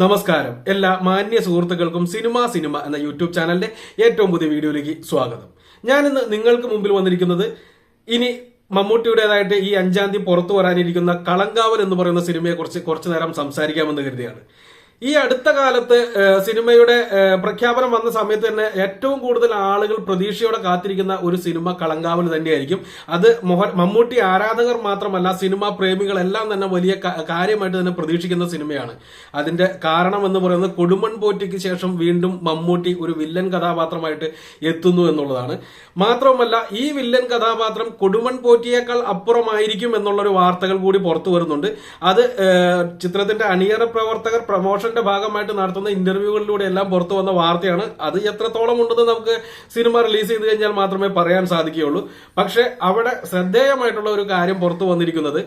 നമസ്കാരം. എല്ലാ മാന്യ സുഹൃത്തുക്കൾക്കും സിനിമ സിനിമ എന്ന യൂട്യൂബ് ചാനലിന്റെ ഏറ്റവും പുതിയ വീഡിയോയിലേക്ക് സ്വാഗതം. ഞാനിന്ന് നിങ്ങൾക്ക് മുമ്പിൽ വന്നിരിക്കുന്നത് ഇനി മമ്മൂട്ടിയുടേതായിട്ട് ഈ അഞ്ചാം തീയതി പുറത്തു വരാനിരിക്കുന്ന കളങ്കാവൽ എന്ന് പറയുന്ന സിനിമയെ കുറിച്ച് കുറച്ചു നേരം സംസാരിക്കാമെന്ന് കരുതിയാണ്. ഈ അടുത്ത കാലത്ത് സിനിമയുടെ പ്രഖ്യാപനം വന്ന സമയത്ത് തന്നെ ഏറ്റവും കൂടുതൽ ആളുകൾ പ്രതീക്ഷയോടെ കാത്തിരിക്കുന്ന ഒരു സിനിമ കളങ്കാവൽ തന്നെയായിരിക്കും. അത് മമ്മൂട്ടി ആരാധകർ മാത്രമല്ല സിനിമാ പ്രേമികളെല്ലാം തന്നെ വലിയ കാര്യമായിട്ട് തന്നെ പ്രതീക്ഷിക്കുന്ന സിനിമയാണ്. അതിന്റെ കാരണം എന്ന് പറയുന്നത് കൊടുമൺ പോറ്റിക്ക് ശേഷം വീണ്ടും മമ്മൂട്ടി ഒരു വില്ലൻ കഥാപാത്രമായിട്ട് എത്തുന്നു എന്നുള്ളതാണ്. മാത്രവുമല്ല ഈ വില്ലൻ കഥാപാത്രം കൊടുമൺ പോറ്റിയേക്കാൾ അപ്പുറമായിരിക്കും എന്നുള്ളൊരു വാർത്തകൾ കൂടി പുറത്തു വരുന്നുണ്ട്. അത് ചിത്രത്തിന്റെ അണിയറ പ്രവർത്തകർ പ്രൊമോഷന്റെ ഭാഗമായിട്ട് നടത്തുന്ന ഇന്റർവ്യൂകളിലൂടെ എല്ലാം പുറത്തു വന്ന വാർത്തയാണ്. അത് എത്രത്തോളം ഉണ്ടെന്ന് നമുക്ക് സിനിമ റിലീസ് ചെയ്ത് കഴിഞ്ഞാൽ മാത്രമേ പറയാൻ സാധിക്കുകയുള്ളൂ. പക്ഷെ അവിടെ ശ്രദ്ധേയമായിട്ടുള്ള ഒരു കാര്യം പുറത്തു വന്നിരിക്കുന്നത്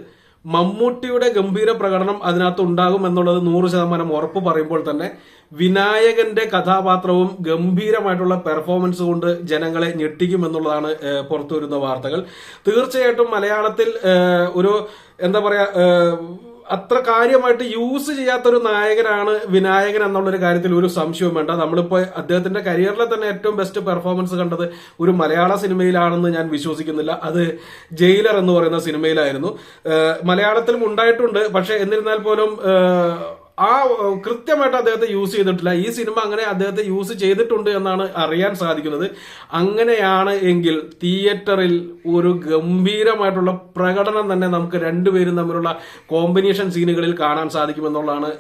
മമ്മൂട്ടിയുടെ ഗംഭീര പ്രകടനം അതിനകത്ത് ഉണ്ടാകും എന്നുള്ളത് നൂറ് ശതമാനം ഉറപ്പ് പറയുമ്പോൾ തന്നെ വിനായകന്റെ കഥാപാത്രവും ഗംഭീരമായിട്ടുള്ള പെർഫോമൻസ് കൊണ്ട് ജനങ്ങളെ ഞെട്ടിക്കും എന്നുള്ളതാണ് പുറത്തു വരുന്ന വാർത്തകൾ. തീർച്ചയായിട്ടും മലയാളത്തിൽ ഒരു എന്താ പറയാ ഏഹ്, അത്ര കാര്യമായിട്ട് യൂസ് ചെയ്യാത്തൊരു നായകനാണ് വിനായകൻ എന്നുള്ളൊരു കാര്യത്തിൽ ഒരു സംശയവും വേണ്ട. നമ്മളിപ്പോൾ അദ്ദേഹത്തിന്റെ കരിയറിലെ തന്നെ ഏറ്റവും ബെസ്റ്റ് പെർഫോമൻസ് കണ്ടത് ഒരു മലയാള സിനിമയിലാണെന്ന് ഞാൻ വിശ്വസിക്കുന്നില്ല. അത് ജയിലർ എന്ന് പറയുന്ന സിനിമയിലായിരുന്നു. മലയാളത്തിലും ഉണ്ടായിട്ടുണ്ട്. പക്ഷെ എന്നിരുന്നാൽ പോലും ആ കൃത്യമായിട്ട് അദ്ദേഹത്തെ യൂസ് ചെയ്തിട്ടില്ല. ഈ സിനിമ അങ്ങനെ അദ്ദേഹത്തെ യൂസ് ചെയ്തിട്ടുണ്ട് എന്നാണ് അറിയാൻ സാധിക്കുന്നത്. അങ്ങനെയാണ് എങ്കിൽ തിയേറ്ററിൽ ഒരു ഗംഭീരമായിട്ടുള്ള പ്രകടനം തന്നെ നമുക്ക് രണ്ടുപേരും തമ്മിലുള്ള കോമ്പിനേഷൻ സീനുകളിൽ കാണാൻ സാധിക്കുമെന്നുള്ളതാണ്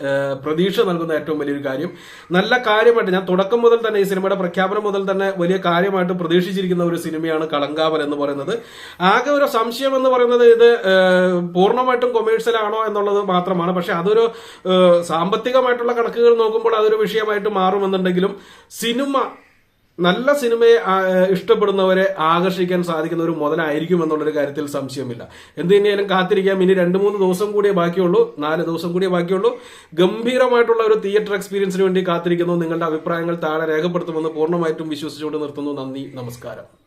പ്രതീക്ഷ നൽകുന്ന ഏറ്റവും വലിയൊരു കാര്യം. നല്ല കാര്യമായിട്ട് ഞാൻ തുടക്കം മുതൽ തന്നെ ഈ സിനിമയുടെ പ്രഖ്യാപനം മുതൽ തന്നെ വലിയ കാര്യമായിട്ട് പ്രതീക്ഷിച്ചിരിക്കുന്ന ഒരു സിനിമയാണ് കളങ്കാവൽ എന്ന് പറയുന്നത്. ആകെ ഒരു സംശയം എന്ന് പറയുന്നത് ഇത് പൂർണമായിട്ടും കൊമേഴ്സ്യൽ ആണോ എന്നുള്ളത് മാത്രമാണ്. പക്ഷെ അതൊരു സാമ്പത്തികമായിട്ടുള്ള കണക്കുകൾ നോക്കുമ്പോൾ അതൊരു വിഷയമായിട്ട് മാറുമെന്നുണ്ടെങ്കിലും സിനിമ നല്ല സിനിമയെ ഇഷ്ടപ്പെടുന്നവരെ ആകർഷിക്കാൻ സാധിക്കുന്ന ഒരു മുതലായിരിക്കും എന്നുള്ളൊരു കാര്യത്തിൽ സംശയമില്ല. എന്ത് തന്നെയാലും കാത്തിരിക്കാം. ഇനി രണ്ട് മൂന്ന് ദിവസം കൂടിയേ ബാക്കിയുള്ളൂ. നാല് ദിവസം കൂടിയേ ബാക്കിയുള്ളൂ. ഗംഭീരമായിട്ടുള്ള ഒരു തിയേറ്റർ എക്സ്പീരിയൻസിന് വേണ്ടി കാത്തിരിക്കുന്നു. നിങ്ങളുടെ അഭിപ്രായങ്ങൾ താഴെ രേഖപ്പെടുത്തുമെന്ന് പൂർണമായിട്ടും വിശ്വസിച്ചുകൊണ്ട് നിർത്തുന്നു. നന്ദി. നമസ്കാരം.